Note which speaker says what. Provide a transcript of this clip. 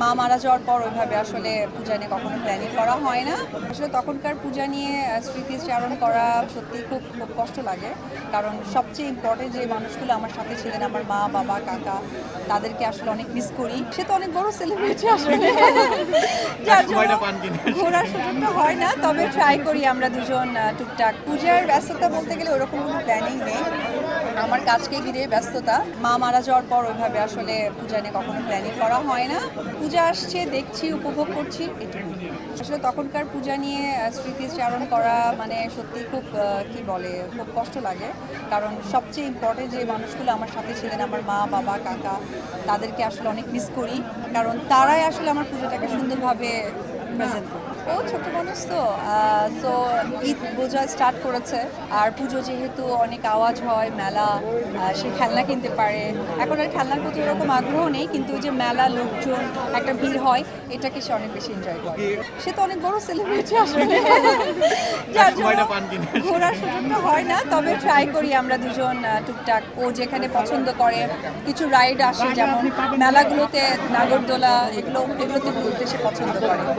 Speaker 1: মা মারা যাওয়ার পর ওইভাবে আসলে পূজা নিয়ে কখনো প্ল্যানিং করা হয় না। আসলে তখনকার পূজা নিয়ে স্মৃতিচারণ করা সত্যি খুব খুব কষ্ট লাগে। কারণ সবচেয়ে ইম্পর্টেন্ট যে মানুষগুলো আমার সাথে ছিলেন আমার মা বাবা কাকা তাদেরকে আসলে অনেক মিস করি। সে তো অনেক বড় সেলিব্রিটি আসলে। যার জন্য? ঘোরার সুযোগটা হয় না তবে ট্রাই করি আমরা দুজন টুকটাক। পূজার ব্যস্ততা বলতে গেলে ওরকম কোনো প্ল্যানিং নেই। আমার কাজকে ঘিরে ব্যস্ততা। মা মারা যাওয়ার পর ওইভাবে আসলে পূজা নিয়ে কখনো প্ল্যানিং করা হয় না। পূজা আসছে, দেখছি, উপভোগ করছি এটুকু আসলে তখনকার পূজা নিয়ে স্মৃতিচারণ করা মানে সত্যি খুব কি বলে, খুব কষ্ট লাগে। কারণ সবচেয়ে ইম্পর্টেন্ট যে মানুষগুলো আমার সাথে ছিলেন, আমার মা, বাবা, কাকা, তাদেরকে আসলে অনেক মিস করি। কারণ তারাই আসলে আমার পুজোটাকে সুন্দরভাবে প্রেজেন্ট ও ছোট মানুষ তো তো ঈদ বোঝা স্টার্ট করেছে। আর পুজো যেহেতু অনেক আওয়াজ হয় মেলা সে খেলনা কিনতে পারে। এখন আর খেলনার প্রতি ওরকম আগ্রহ নেই কিন্তু যে মেলা লোকজন একটা ভিড় হয় এটাকে সে অনেক বেশি এনজয় করে। সে তো অনেক বড় সেলিব্রিটি আসলে। যার জন্য? ঘোরার সুযোগটা হয় না তবে ট্রাই করি আমরা দুজন টুকটাক। ও যেখানে পছন্দ করে কিছু রাইড আসে যেমন মেলাগুলোতে নাগরদোলা এগুলো এগুলোতে ঘুরতে সে পছন্দ করে।